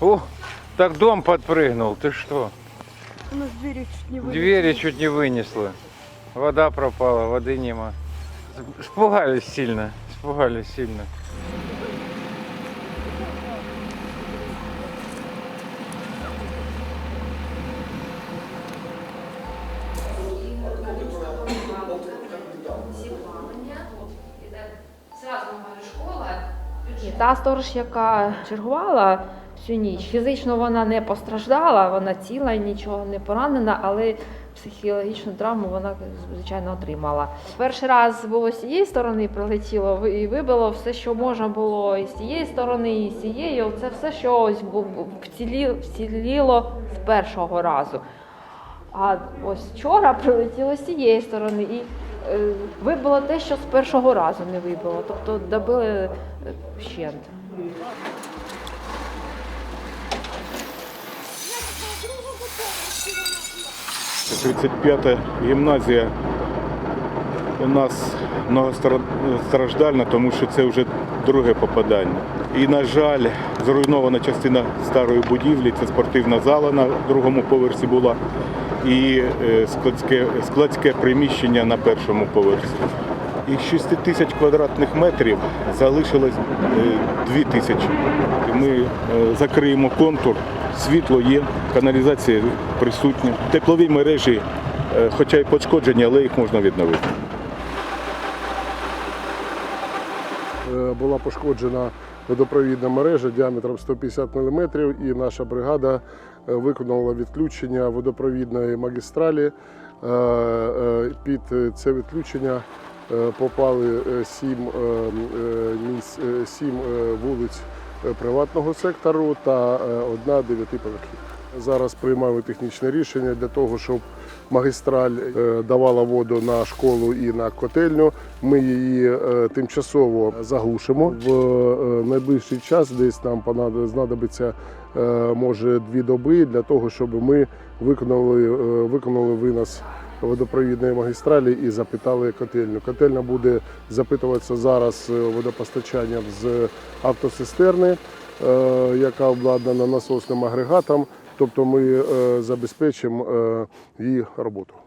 О, так дом подпрыгнул, ты что? У нас двери чуть не вылетели. Двери чуть не вынесло. Вода пропала, воды нема. Спугались сильно, испугались сильно. І та сторож, яка чергувала всю ніч, фізично вона не постраждала, вона ціла, і нічого не поранена, але психологічну травму вона, звичайно, отримала. Перший раз було з цієї сторони прилетіло і вибило все, що можна було і з цієї сторони, і з цієї. Це все, що вціліло з першого разу. А ось вчора прилетіло з цієї сторони і е, вибило те, що з першого разу не вибило. Тобто добили е, вщент. 35-та гімназія у нас многостраждальна, тому що це вже друге попадання. І, на жаль, зруйнована частина старої будівлі, це спортивна зала на другому поверсі була, і е, складське, складське приміщення на першому поверсі. Із 6 тисяч квадратних метрів залишилось 2 тисячі. Ми е, закриємо контур, світло є, каналізація присутня. Теплові мережі, е, хоча й пошкоджені, але їх можна відновити. Е, була пошкоджена водопровідна мережа діаметром 150 мм і наша бригада е, виконала відключення водопровідної магістралі. Під це відключення попали сім, сім вулиць приватного сектору та е, одна дев'ятиповерхівка. Зараз приймали технічне рішення для того, щоб магістраль е, давала воду на школу і на котельню. Ми її е, тимчасово заглушимо. В е, найближчий час десь нам знадобиться е, може дві доби для того, щоб ми виконали, е, виконали винос водопровідної магістралі і запитали котельню. Котельня буде запитуватися зараз е, водопостачанням з автоцистерни, е, яка обладнана насосним агрегатом. Тобто ми е, забезпечимо її роботу.